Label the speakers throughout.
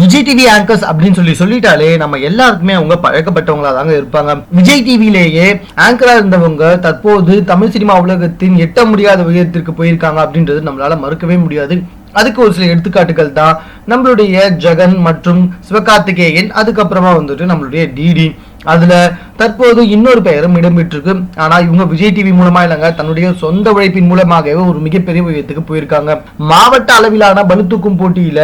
Speaker 1: Vijay TV anchors அப்படின்னு சொல்லி சொல்லிட்டாலே நம்ம எல்லாருக்குமே அவங்க பழக்கப்பட்டவங்களா தாங்க இருப்பாங்க. விஜய் டிவிலேயே ஆங்கரா இருந்தவங்க தற்போது தமிழ் சினிமா உலகத்தின் எட்ட முடியாத உயரத்திற்கு போயிருக்காங்க அப்படின்றது நம்மளால மறுக்கவே முடியாது. அதுக்கு ஒரு சில எடுத்துக்காட்டுகள் தான். நம்மளுடைய ஜெகன் மற்றும் சிவகார்த்திகேயன் அதுக்கப்புறமா வந்துட்டு நம்மளுடைய டிடி அதுல தற்போது இன்னொரு பெயரும் இடம்பெற்றிருக்கு. ஆனா இவங்க விஜய் டிவி மூலமா இல்லைங்க தன்னுடைய சொந்த உழைப்பின் மூலமாகவே ஒரு மிகப்பெரிய உயரத்துக்கு போயிருக்காங்க. மாவட்ட அளவிலான பளுதூக்கும் போட்டியில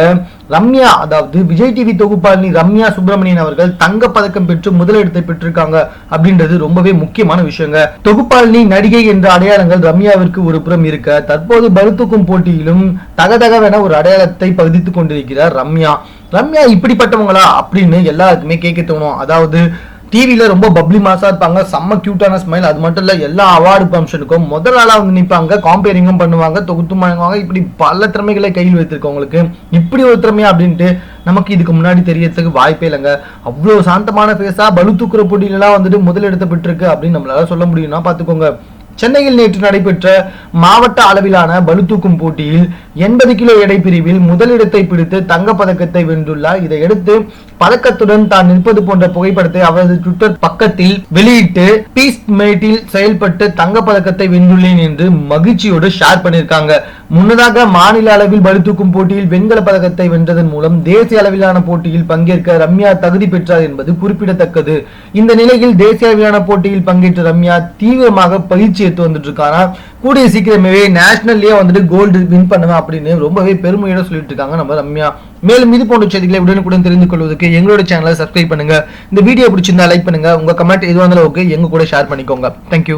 Speaker 1: ரம்யா அதாவது விஜய் டிவி தொகுப்பாளினி ரம்யா சுப்பிரமணியன் அவர்கள் தங்க பதக்கம் பெற்று முதலிடத்தை பெற்றிருக்காங்க அப்படின்றது ரொம்பவே முக்கியமான விஷயங்க. தொகுப்பாளினி நடிகை என்ற அடையாளங்கள் ரம்யாவிற்கு ஒரு புறம் இருக்க தற்போது பருத்துக்கும் போட்டியிலும் தகதகவென ஒரு அடையாளத்தை பதித்துக் கொண்டிருக்கிறார் ரம்யா. ரம்யா இப்படிப்பட்டவங்களா அப்படின்னு எல்லாருக்குமே கேட்க தோணும். அதாவது டிவியில் ரொம்ப பப்ளி மாஸாக இருப்பாங்க. செம்ம க்யூட்டான ஸ்மைல் அது மட்டும் இல்லை எல்லா அவார்டு ஃபங்க்ஷனுக்கும் முதல் ஆளாக வந்து நிற்பாங்க காம்பேரிங்கும் பண்ணுவாங்க தொகுத்தும் வழங்குவாங்க இப்படி பல திறமைகளை கையில் வைத்திருக்கவங்களுக்கு இப்படி ஒரு திறமையா அப்படின்ட்டு நமக்கு இதுக்கு முன்னாடி தெரியறதுக்கு வாய்ப்பே இல்லைங்க. அவ்வளோ சாந்தமான ஃபேஸாக பலு தூக்குற போட்டியிலலாம் வந்துட்டு முதலிடத்தை பெற்றிருக்கு அப்படின்னு நம்மளால சொல்ல முடியும்னா பார்த்துக்கோங்க. சென்னையில் நேற்று நடைபெற்ற மாவட்ட அளவிலான பளுதூக்கும் போட்டியில் எண்பது கிலோ எடை பிரிவில் முதலிடத்தை பிடித்து தங்கப்பதக்கத்தை வென்றுள்ளார். இதையடுத்து பதக்கத்துடன் தான் நிற்பது போன்ற புகைப்படத்தை அவரது ட்விட்டர் பக்கத்தில் வெளியிட்டு பீஸ் மேட்டில் செயல்பட்டு தங்கப்பதக்கத்தை வென்றுள்ளேன் என்று மகிழ்ச்சியோடு ஷேர் பண்ணியிருக்காங்க. முன்னதாக மாநில அளவில் பளுதூக்கும் போட்டியில் வெண்கல பதக்கத்தை வென்றதன் மூலம் தேசிய அளவிலான போட்டியில் பங்கேற்க ரம்யா தகுதி பெற்றார் என்பது குறிப்பிடத்தக்கது. இந்த நிலையில் தேசிய அளவிலான போட்டியில் பங்கேற்ற ரம்யா தீவிரமாக பயிற்சி சேர்த்து வந்துட்டு இருக்காரா கூடிய சீக்கிரமே நேஷனல்லேயே வந்துட்டு கோல்டு வின் பண்ணுவேன் அப்படின்னு ரொம்பவே பெருமையோட சொல்லிட்டு இருக்காங்க நம்ம ரம்யா. மேலும் இது போன்ற செய்திகளை உடனுக்குடன் தெரிந்து கொள்வதற்கு எங்களோட சேனலை சப்ஸ்கிரைப் பண்ணுங்க. இந்த வீடியோ பிடிச்சிருந்தா லைக் பண்ணுங்க. உங்க கமெண்ட் எதுவாக இருந்தாலும் ஓகே எங்க கூட ஷேர் பண்ணிக்கோங்க. தேங்க்யூ